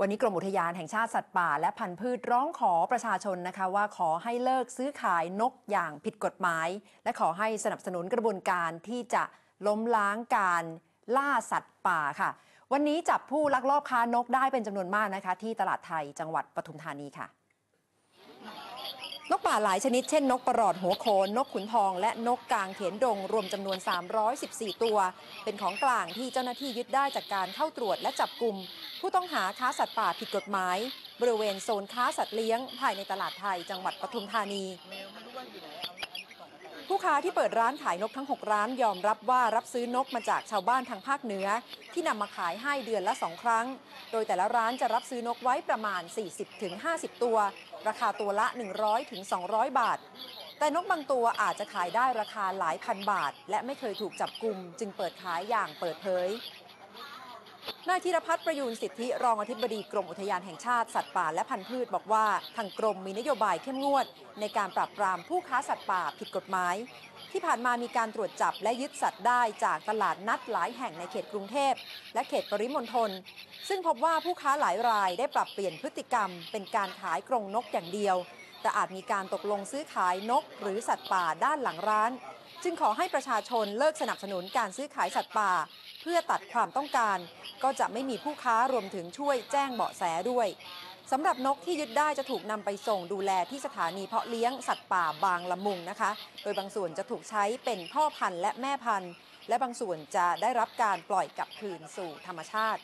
วันนี้กรมอุทยานแห่งชาติสัตว์ป่าและพันธุ์พืชร้องขอประชาชนนะคะว่าขอให้เลิกซื้อขายนกอย่างผิดกฎหมาย และขอให้สนับสนุนกระบวนการที่จะล้มล้างการล่าสัตว์ป่าค่ะ วันนี้จับผู้ลักลอบค้านกได้เป็นจำนวนมากนะคะ ที่ตลาดไทยจังหวัดปทุมธานีค่ะ นกป่าหลายชนิดเช่นนกประหลอดหัวโขน นกขุนทอง และนกกางเขนดง รวมจำนวน 314 ตัว เป็นของกลางที่เจ้าหน้าที่ยึดได้จากการเข้าตรวจและจับกลุ่ม ผู้ต้องหาค้าสัตว์ป่าผิดกฎหมาย บริเวณโซนค้าสัตว์เลี้ยง ภายในตลาดไทยจังหวัดปทุมธานีผู้ ค้าที่เปิดร้านขายนกทั้ง 6 ร้านยอมรับว่ารับซื้อนกมาจากชาวบ้านทางภาคเหนือ ที่นำมาขายให้เดือนละ 2 ครั้ง โดยแต่ละร้านจะรับซื้อนกไว้ประมาณ 40-50 ตัว ราคาตัวละ 100-200 บาท แต่นกบางตัวอาจจะขายได้ราคาหลายพันบาท และไม่เคยถูกจับกลุ่มจึงเปิดขายอย่างเปิดเผย นายธีรพัฒน์ประยูนสิทธิรองอธิบดีกรมอุทยานแห่งชาติสัตว์ป่าและพันธุ์พืชบอกว่าทางกรมมีนโยบายเข้มงวด ในการปราบปรามผู้ค้าสัตว์ป่าผิดกฎหมาย ที่ผ่านมามีการตรวจจับและยึดสัตว์ได้จากตลาดนัดหลายแห่งในเขตกรุงเทพ และเขตปริมณฑลซึ่งพบว่าผู้ค้าหลายรายได้ปรับเปลี่ยนพฤติกรรม เป็นการขายกรงนกอย่างเดียว แต่อาจมีการตกลงซื้อขายนก หรือสัตว์ป่าด้านหลังร้าน จึงขอให้ประชาชนเลิกสนับสนุนการซื้อขายสัตว์ป่า เพื่อตัดความต้องการ ก็จะไม่มีผู้ค้ารวมถึงช่วยแจ้งเบาะแสด้วยสำหรับนกที่ยึดได้จะถูกนำไปส่งดูแลที่สถานีเพาะเลี้ยงสัตว์ป่าบางละมุงนะคะ โดยบางส่วนจะถูกใช้เป็นพ่อพันธุ์และแม่พันธุ์ และบางส่วนจะได้รับการปล่อยกลับคืนสู่ธรรมชาติ